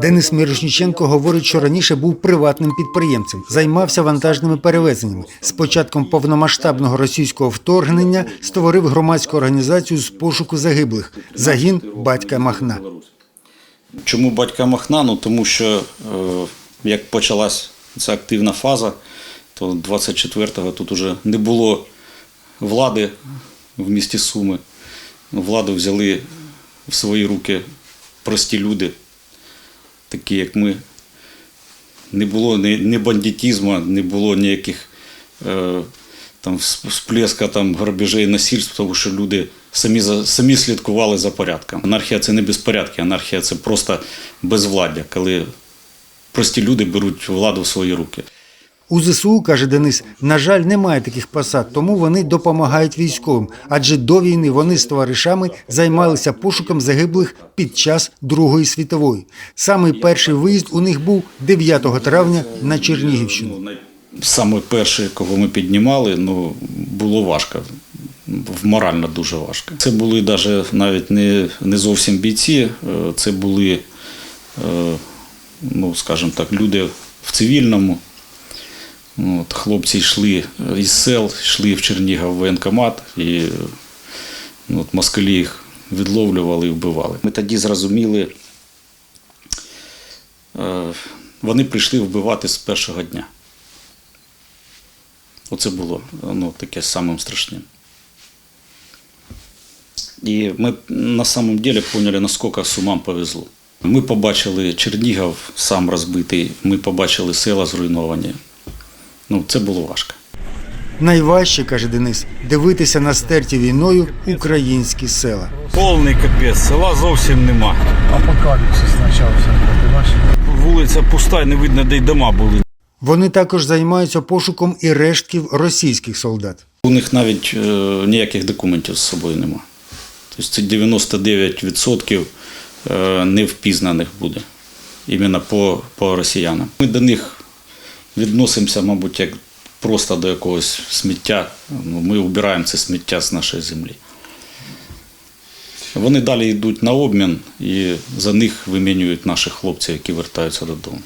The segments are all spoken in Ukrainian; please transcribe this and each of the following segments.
Денис Мірошніченко говорить, що раніше був приватним підприємцем, займався вантажними перевезеннями. З початком повномасштабного російського вторгнення створив громадську організацію з пошуку загиблих загін батька Махна. Чому батька Махна? Ну, тому що е, як почалась ця активна фаза, то 24-го тут уже не було влади в місті Суми. Владу взяли в свої руки прості люди, такі як ми. Не було ні, ні бандитизму, не було ніяких е, там сп- сплеска там, грабежей, насильств, тому що люди самі, за- самі слідкували за порядком. Анархія це не безпорядки, анархія це просто безвладдя, коли прості люди беруть владу в свої руки. У ЗСУ, каже Денис, на жаль, немає таких посад, тому вони допомагають військовим. Адже до війни вони з товаришами займалися пошуком загиблих під час Другої світової. Самий перший виїзд у них був 9 травня на Чернігівщину. Ну, Саме перше, кого ми піднімали, ну, було важко. Морально дуже важко. Це були даже навіть не, не зовсім бійці, е, це були, е, ну, скажімо так, люди в цивільному. От, хлопці йшли із сел, йшли в Чернігів в воєнкомат, і е, ну, от, москалі їх відловлювали і вбивали. Ми тоді зрозуміли, е, вони прийшли вбивати з першого дня. Оце було ну, таке самим страшним. І ми на самом деле поняли, наскільки сумам повезло. Ми побачили Чернігів сам розбитий, ми побачили села зруйновані. Ну, це було важко. Найважче, каже Денис, дивитися на стерті війною українські села. Повний капець, села зовсім нема. Апокаліпсис почався. Вулиця пуста, і не видно, де й дома були. Вони також займаються пошуком і рештків російських солдат. У них навіть е, ніяких документів з собою нема. Тобто це 99% е, невпізнаних буде іменно по, по росіянам. Ми до них відносимося, мабуть, як просто до якогось сміття. Ну, ми убираємо це сміття з нашої землі. Вони далі йдуть на обмін і за них вимінюють наших хлопців, які вертаються додому.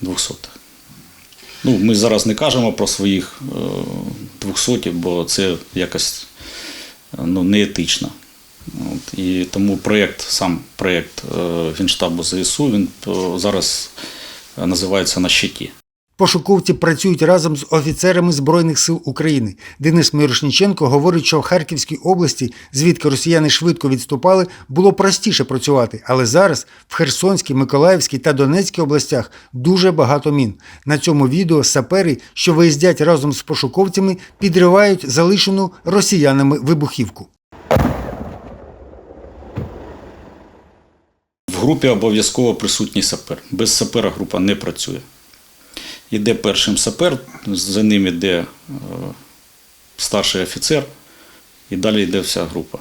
200. Ну, ми зараз не кажемо про своїх е, 200, бо це якось е, ну, неетично. От, і тому проєкт, сам проєкт е, Генштабу ЗСУ, він зараз називається на щиті. Пошуковці працюють разом з офіцерами Збройних сил України. Денис Мирошніченко говорить, що в Харківській області, звідки росіяни швидко відступали, було простіше працювати. Але зараз в Херсонській, Миколаївській та Донецькій областях дуже багато мін. На цьому відео сапери, що виїздять разом з пошуковцями, підривають залишену росіянами вибухівку. Групі обов'язково присутній сапер. Без сапера група не працює. Іде першим сапер, за ним іде е, старший офіцер, і далі йде вся група.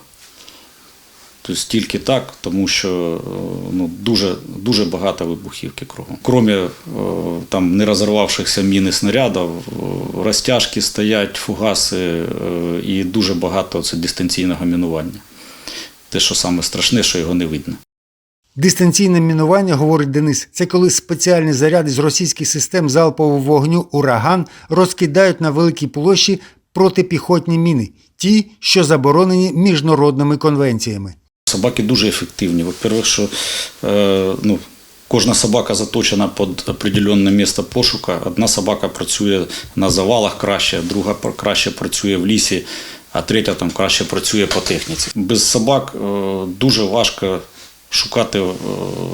Тобто тільки так, тому що е, ну, дуже, дуже багато вибухівки кругом. Крім е, там не розірвавшихся міни снарядів, е, розтяжки стоять, фугаси і дуже багато це дистанційного мінування. Те, що саме страшне, що його не видно. Дистанційне мінування, говорить Денис, це коли спеціальні заряди з російських систем залпового вогню ураган розкидають на великій площі протипіхотні міни, ті, що заборонені міжнародними конвенціями. Собаки дуже ефективні. Во-первых, що е, ну, кожна собака заточена під определенне місце пошука. Одна собака працює на завалах краще, друга краще працює в лісі, а третя там краще працює по техніці. Без собак е, дуже важко шукати е,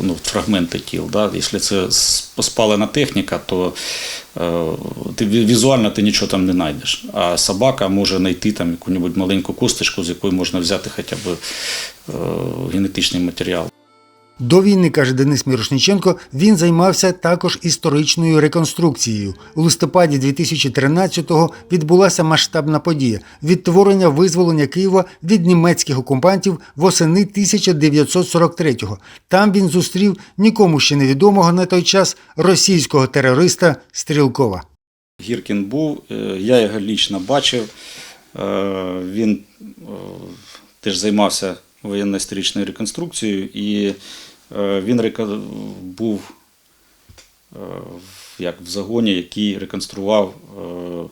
ну, фрагменти тіл. Да? Якщо це спалена техніка, то е, ти візуально ти нічого там не знайдеш. А собака може знайти там яку-небудь маленьку косточку, з якої можна взяти хоча б е, генетичний матеріал. До війни, каже Денис Мірошниченко, він займався також історичною реконструкцією. У листопаді 2013-го відбулася масштабна подія відтворення визволення Києва від німецьких окупантів восени 1943-го. Там він зустрів нікому ще невідомого на той час російського терориста Стрілкова. Гіркін був, е, я його лічно бачив. Е, Він е, теж займався воєнно-історичною реконструкцією, і е, він був е, як в загоні, який реконстрував е,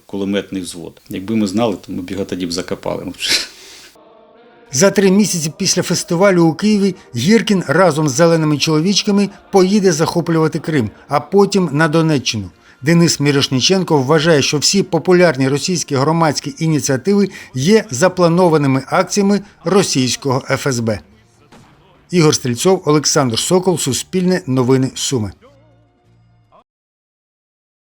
кулеметний взвод. Якби ми знали, то ми б б закопали. За три місяці після фестивалю у Києві Гіркін разом з зеленими чоловічками поїде захоплювати Крим, а потім на Донеччину. Денис Мірошніченко вважає, що всі популярні російські громадські ініціативи є запланованими акціями російського ФСБ. Ігор Стрільцов, Олександр Сокол, Суспільне новини Суми.